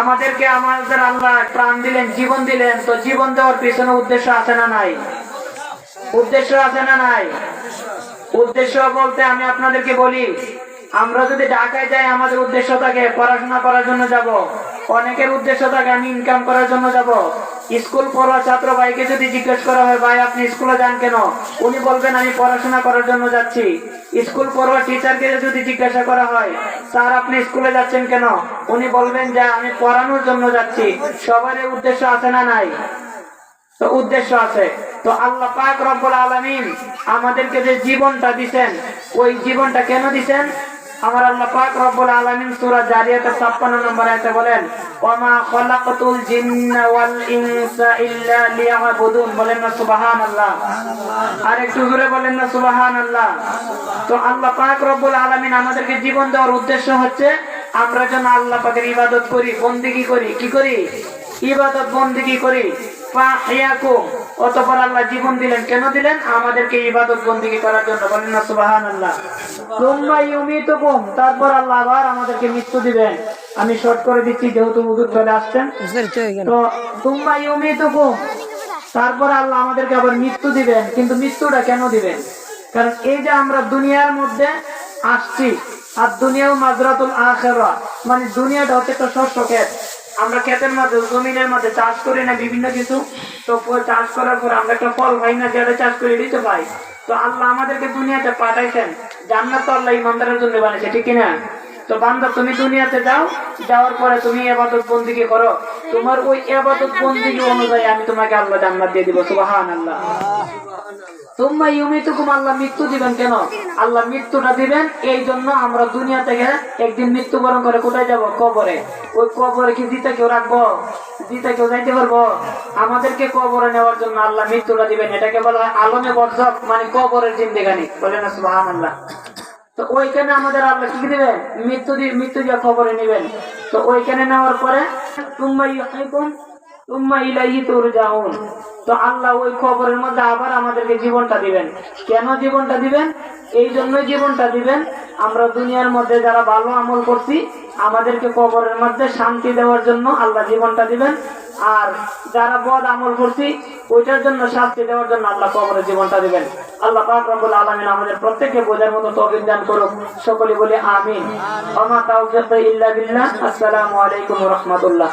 আমাদেরকে আমাদের আল্লাহ প্রাণ দিলেন, জীবন দিলেন, তো জীবন দেওয়ার পিছনে উদ্দেশ্য আছে না নাই? উদ্দেশ্য আছে না নাই? উদ্দেশ্য বলতে আমি আপনাদেরকে বলি, আমরা যদি ঢাকায় যাই, আমাদের উদ্দেশ্য থাকে পড়াশোনা করার জন্য যাব, অনেকের উদ্দেশ্য থাকে আমি ইনকাম করার জন্য যাব। স্কুল পড়ুয়া ছাত্র ভাইকে যদি জিজ্ঞেস করা হয়, ভাই, আপনি স্কুলে যান কেন? উনি বলবেন, আমি পড়াশোনা করার জন্য যাচ্ছি। স্কুল পড়ুয়া টিচারকে যদি জিজ্ঞাসা করা হয়, স্যার, আপনি স্কুলে যাচ্ছেন কেন? উনি বলবেন, যে, আমি পড়ানোর জন্য যাচ্ছি। সবারই উদ্দেশ্য আছে না নাই? তো উদ্দেশ্য আছে। তো আল্লাহ পাক রব্বুল আলামিন আমাদেরকে যে জীবনটা দিবেন ওই জীবনটা কেন দিবেন আমার আল্লাহ পাক রব্বুল আলামিন সূরা জারিয়াতের 56 নম্বর আয়াতে বলেন ওয়ামা খালাকাতুল জিন্না ওয়াল ইনসা ইল্লা লিয়াবুদুন। বলেন না সুবহানাল্লাহ। আর একটু জোরে বলেন না সুবহানাল্লাহ। তো আল্লাহ পাক রব্বুল আলামিন আমাদেরকে জীবন দেওয়ার উদ্দেশ্য হচ্ছে আমরা যেন আল্লাহ পাকের ইবাদত করি বন্দেগী করি। কি করি? ইবাদত বন্দেগী করি। অতঃপর আল্লাহ জীবন দিলেন। কেন দিলেন? আমাদেরকে ইবাদত বন্দেগী করার জন্য। বলেন না সুবহানাল্লাহ। তোমরা ইউমিতুকুম। তারপর আল্লাহ আবার আমাদেরকে মৃত্যু দিবেন। আমি শর্ট করে দিচ্ছি যেহেতু হুজুর চলে আসছেন। তো তোমরা ইউমিতুকুম তারপর আল্লাহ আমাদেরকে আবার মৃত্যু দিবেন কিন্তু মৃত্যুটা কেন দিবেন? কারণ এই যে আমরা দুনিয়ার মধ্যে আসছি আর দুনিয়াও মাজরাতুল আখেরা মানে দুনিয়াটা হচ্ছে একটা শস্য ক্ষেত আমরা ক্ষেতের মধ্যে জমিনের মধ্যে চাষ করি না বিভিন্ন কিছু। তো চাষ করার পর আমরা একটা ফল পাই না যেটা চাষ করে দিতে পাই। তো আল্লাহ আমাদেরকে দুনিয়াতে পাঠাইছেন। জান্নাত তো আল্লাহ ইমানদারের জন্য বানিয়েছে ঠিক কিনা? তো বান্দা, তুমি দুনিয়াতে যাও, যাওয়ার পরে তুমি এবাদত বন্দিকে করো। তোমার ওই এবাদত বন্দিকে অনুযায়ী আমি তোমাকে আল্লাহ জান্নাত দিয়ে দিব সুবাহান আল্লাহ আল্লাহ মৃত্যু দিবেন কেন? আল্লাহ মৃত্যুটা দিবেন, এই জন্য আমরা দুনিয়া থেকে একদিন মৃত্যুবরণ করে কোথায় যাব? কবরে। ওই কবরে কি দিতে কেউ রাখব? দিতে কেউ যাইতে পারব? আমাদেরকে কবরে নেওয়ার জন্য আল্লাহ মৃত্যুটা দিবেন। এটাকে বলা হয় আলমে বর্ধক মানে কবরের জিন্দেগানি। বলে না সুবাহান আল্লাহ তো ওইখানে আমাদের আল্লাহ কি দিবেন? মৃত্যু মৃত্যু দিয়ে খবরে নেবেন। তো ওইখানে নেওয়ার পরে, তুম্মা ইউহিকুম, তুম্মা ইলাইহি তুরজাউন। তো আল্লাহ ওই খবরের মধ্যে আবার আমাদেরকে জীবনটা দিবেন। কেন জীবনটা দিবেন? এই জন্যই জীবনটা দিবেন। আমরা দুনিয়ার মধ্যে যারা ভালো আমল করছি, আমাদেরকে কবরের মধ্যে শান্তি দেওয়ার জন্য আল্লাহ জীবনটা দিবেন। আর যারা বদ আমল করছি ওইটার জন্য শাস্তি দেওয়ার জন্য আল্লাহ কবরের জীবনটা দেবেন। আল্লাহ পাক রব্বুল আলামিন আমাদের প্রত্যেককে বোঝার মতো তৌফিক দান করুক। সকলে বলি আমিন। আমা তাওফিক ইল্লা বিল্লাহ। আসসালামু আলাইকুম ওয়া রাহমাতুল্লাহ।